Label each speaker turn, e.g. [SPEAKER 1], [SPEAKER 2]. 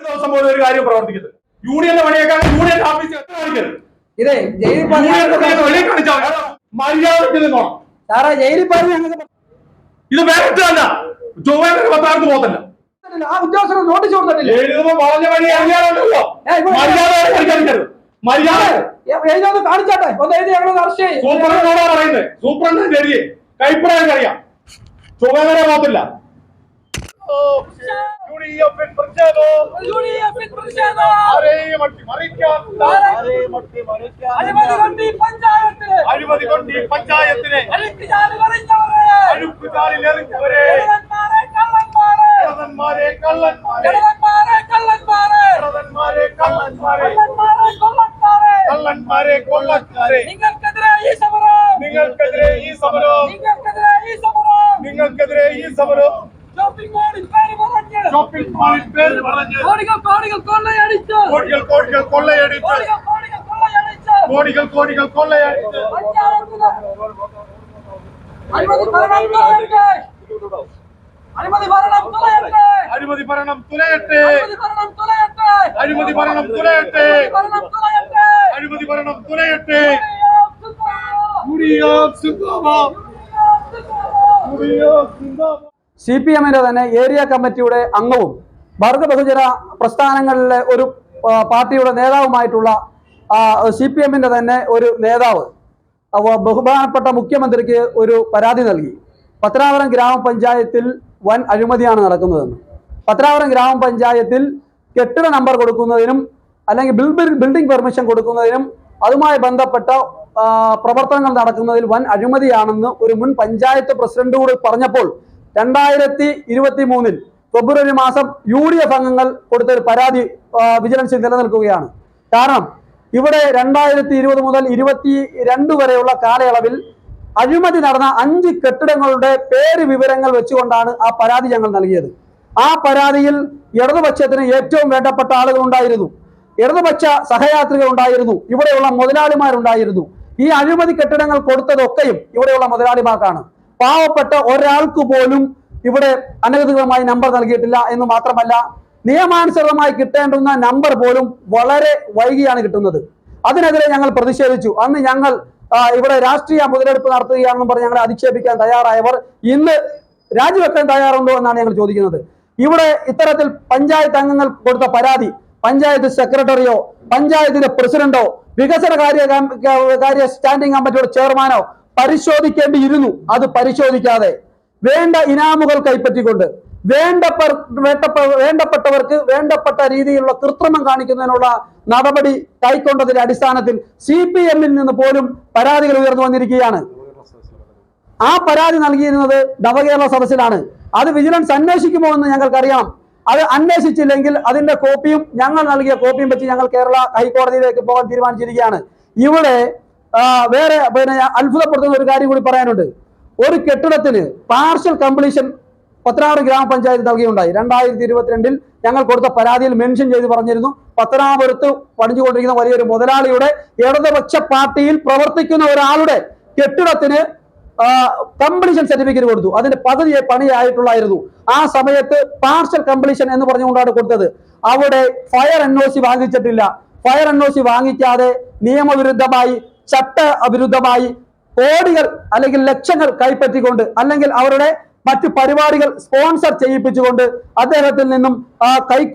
[SPEAKER 1] ദിവസം പോലും ഒരു കാര്യം പ്രവർത്തിക്കരുത് യൂണിയന്റെ പണിയേക്കാൾ യൂണിയൻ ഓഫീസിൽ കാണിക്കരുത്
[SPEAKER 2] ഇതേ ജയിലിൽ
[SPEAKER 1] നിന്നോണം
[SPEAKER 2] സാറേ ജയിലിൽ പറഞ്ഞ്
[SPEAKER 1] ചൊവ്വ പത്താർക്ക് പോകത്തില്ല.
[SPEAKER 2] ആ ഉദ്യോഗസ്ഥർ നോട്ടീസ് കൊടുത്തിട്ടില്ലേ?
[SPEAKER 1] എഴുതുമ്പോ പറഞ്ഞ വഴി അറിയാറുണ്ടല്ലോ.
[SPEAKER 2] ഏയ് ഇവിടെ-
[SPEAKER 1] മര്യാദ കാണിക്കരുത് മര്യാദ.
[SPEAKER 2] എഴുതി ഒന്ന് കാണിച്ചാട്ടെ. ഒന്ന് എഴുതി ഞങ്ങൾ അറസ്റ്റ് ചെയ്യും.
[SPEAKER 1] പറയുന്നത് സൂപ്രണ്ട് എഴുതി ಯುಡಿಎಫ್ ಪ್ರತಿಷೇಧ ಯುಡಿಎಫ್ ಪ್ರತಿಷೇಧ அரைமட்டி மறைக்காத்தார் அரைமட்டி மறைக்காத்தார் அழிமதிகொண்டி
[SPEAKER 3] நீங்கள் கதிரே ஈ
[SPEAKER 1] சபரோ நீங்கள் கதிரே
[SPEAKER 3] ஈ சபரோ நீங்கள்
[SPEAKER 1] கதிரே ஈ சபரோ
[SPEAKER 3] ഷോപ്പിംഗ് മാളിൽ പേര് പറഞ്ഞ്.
[SPEAKER 1] ഷോപ്പിംഗ് മാളിൽ പേര് പറഞ്ഞ്.
[SPEAKER 3] കോടികൾ കോടികൾ കൊള്ളയടിച്ച്.
[SPEAKER 1] കോടികൾ കോടികൾ കൊള്ളയടിച്ച്.
[SPEAKER 3] കോടികൾ കോടികൾ കൊള്ളയടിച്ച്.
[SPEAKER 1] കോടികൾ കോടികൾ കൊള്ളയടിച്ച്.
[SPEAKER 3] അഴിമതി ഭരണം തുലയട്ടെ. അഴിമതി ഭരണം തുലയട്ടെ.
[SPEAKER 1] അഴിമതി ഭരണം തുലയട്ടെ.
[SPEAKER 3] അഴിമതി ഭരണം തുലയട്ടെ.
[SPEAKER 1] അഴിമതി ഭരണം തുലയട്ടെ. സിന്ദാബാദ് സിന്ദാബാദ്
[SPEAKER 2] സി പി എമ്മിന്റെ തന്നെ ഏരിയ കമ്മിറ്റിയുടെ അംഗവും വർഗ ബഹുജന പ്രസ്ഥാനങ്ങളിലെ ഒരു പാർട്ടിയുടെ നേതാവുമായിട്ടുള്ള സി പി എമ്മിന്റെ തന്നെ ഒരു നേതാവ് ബഹുമാനപ്പെട്ട മുഖ്യമന്ത്രിക്ക് ഒരു പരാതി നൽകി. പത്തനാപുരം ഗ്രാമപഞ്ചായത്തിൽ വൻ അഴിമതിയാണ് നടക്കുന്നതെന്ന്. പത്തനാപുരം ഗ്രാമപഞ്ചായത്തിൽ കെട്ടിട നമ്പർ കൊടുക്കുന്നതിനും അല്ലെങ്കിൽ ബിൽഡിംഗ് പെർമിഷൻ കൊടുക്കുന്നതിനും അതുമായി ബന്ധപ്പെട്ട പ്രവർത്തനങ്ങൾ നടക്കുന്നതിൽ വൻ അഴിമതിയാണെന്ന് ഒരു മുൻ പഞ്ചായത്ത് പ്രസിഡന്റ് കൂടി പറഞ്ഞപ്പോൾ രണ്ടായിരത്തി ഇരുപത്തി മൂന്നിൽ ഫെബ്രുവരി മാസം യു ഡി എഫ് അംഗങ്ങൾ കൊടുത്ത ഒരു പരാതി വിജിലൻസിൽ നിലനിൽക്കുകയാണ്. കാരണം ഇവിടെ രണ്ടായിരത്തി ഇരുപത് മുതൽ ഇരുപത്തി രണ്ട് വരെയുള്ള കാലയളവിൽ അഴിമതി നടന്ന അഞ്ച് കെട്ടിടങ്ങളുടെ പേര് വിവരങ്ങൾ വെച്ചുകൊണ്ടാണ് ആ പരാതി ഞങ്ങൾ നൽകിയത്. ആ പരാതിയിൽ ഇടതുപക്ഷത്തിന് ഏറ്റവും വേണ്ടപ്പെട്ട ആളുകൾ ഉണ്ടായിരുന്നു. ഇടതുപക്ഷ സഹയാത്രികൾ ഉണ്ടായിരുന്നു. ഇവിടെയുള്ള മുതലാളിമാരുണ്ടായിരുന്നു. ഈ അഴിമതി കെട്ടിടങ്ങൾ കൊടുത്തതൊക്കെയും ഇവിടെയുള്ള മുതലാളിമാർക്കാണ്. പാവപ്പെട്ട ഒരാൾക്ക് പോലും ഇവിടെ അനധികൃതമായി നമ്പർ നൽകിയിട്ടില്ല എന്ന് മാത്രമല്ല നിയമാനുസൃതമായി കിട്ടേണ്ടുന്ന നമ്പർ പോലും വളരെ വൈകിയാണ് കിട്ടുന്നത്. അതിനെതിരെ ഞങ്ങൾ പ്രതിഷേധിച്ചു. അന്ന് ഞങ്ങൾ ഇവിടെ രാഷ്ട്രീയ മുതലെടുപ്പ് നടത്തുകയാണെന്നും പറഞ്ഞ് ഞങ്ങളെ അധിക്ഷേപിക്കാൻ തയ്യാറായവർ ഇന്ന് രാജിവെക്കാൻ തയ്യാറുണ്ടോ എന്നാണ് ഞങ്ങൾ ചോദിക്കുന്നത്. ഇവിടെ ഇത്തരത്തിൽ പഞ്ചായത്ത് അംഗങ്ങൾ കൊടുത്ത പരാതി പഞ്ചായത്ത് സെക്രട്ടറിയോ പഞ്ചായത്തിന്റെ പ്രസിഡന്റോ വികസന കാര്യ കാര്യ സ്റ്റാൻഡിംഗ് കമ്മിറ്റിയുടെ ചെയർമാനോ പരിശോധിക്കേണ്ടിയിരുന്നു. അത് പരിശോധിക്കാതെ വേണ്ട ഇനാമുകൾ കൈപ്പറ്റിക്കൊണ്ട് വേണ്ടപ്പ വേണ്ടപ്പെട്ടവർക്ക് വേണ്ടപ്പെട്ട രീതിയിലുള്ള കൃത്രിമം കാണിക്കുന്നതിനുള്ള നടപടി കൈക്കൊണ്ടതിന്റെ അടിസ്ഥാനത്തിൽ സി പി എമ്മിൽ നിന്ന് പോലും പരാതികൾ ഉയർന്നു വന്നിരിക്കുകയാണ്. ആ പരാതി നൽകിയിരുന്നത് നവകേരള സദസ്സിലാണ്. അത് വിജിലൻസ് അന്വേഷിക്കുമോ എന്ന് ഞങ്ങൾക്കറിയാം അത് അന്വേഷിച്ചില്ലെങ്കിൽ അതിന്റെ കോപ്പിയും ഞങ്ങൾ നൽകിയ കോപ്പിയും വെച്ച് ഞങ്ങൾ കേരള ഹൈക്കോടതിയിലേക്ക് പോകാൻ തീരുമാനിച്ചിരിക്കുകയാണ്. ഇവിടെ വേറെ പിന്നെ അത്ഭുതപ്പെടുത്തുന്ന ഒരു കാര്യം കൂടി പറയാനുണ്ട്. ഒരു കെട്ടിടത്തിന് പാർഷ്യൽ കംപ്ലീഷൻ പത്തനാപുരം ഗ്രാമപഞ്ചായത്ത് നൽകിയുണ്ടായി. രണ്ടായിരത്തി ഇരുപത്തിരണ്ടിൽ ഞങ്ങൾ കൊടുത്ത പരാതിയിൽ മെൻഷൻ ചെയ്ത് പറഞ്ഞിരുന്നു. പത്തനാപുരത്ത് പണിഞ്ഞുകൊണ്ടിരിക്കുന്ന വലിയൊരു മുതലാളിയുടെ ഇടതുപക്ഷ പാർട്ടിയിൽ പ്രവർത്തിക്കുന്ന ഒരാളുടെ കെട്ടിടത്തിന് കംപ്ലീഷൻ സർട്ടിഫിക്കറ്റ് കൊടുത്തു. അതിന്റെ പദ്ധതി പണിയായിട്ടുള്ളായിരുന്നു. ആ സമയത്ത് പാർഷ്യൽ കംപ്ലീഷൻ എന്ന് പറഞ്ഞുകൊണ്ടാണ് കൊടുത്തത്. അവിടെ ഫയർ എൻ വാങ്ങിച്ചിട്ടില്ല. ഫയർ എൻ വാങ്ങിക്കാതെ നിയമവിരുദ്ധമായി ചട്ട അവിരുദ്ധമായി കോടികൾ അല്ലെങ്കിൽ ലക്ഷങ്ങൾ കൈപ്പറ്റിക്കൊണ്ട് അല്ലെങ്കിൽ അവരുടെ മറ്റു പരിപാടികൾ സ്പോൺസർ ചെയ്യിപ്പിച്ചുകൊണ്ട് അദ്ദേഹത്തിൽ നിന്നും കൈക്കൂ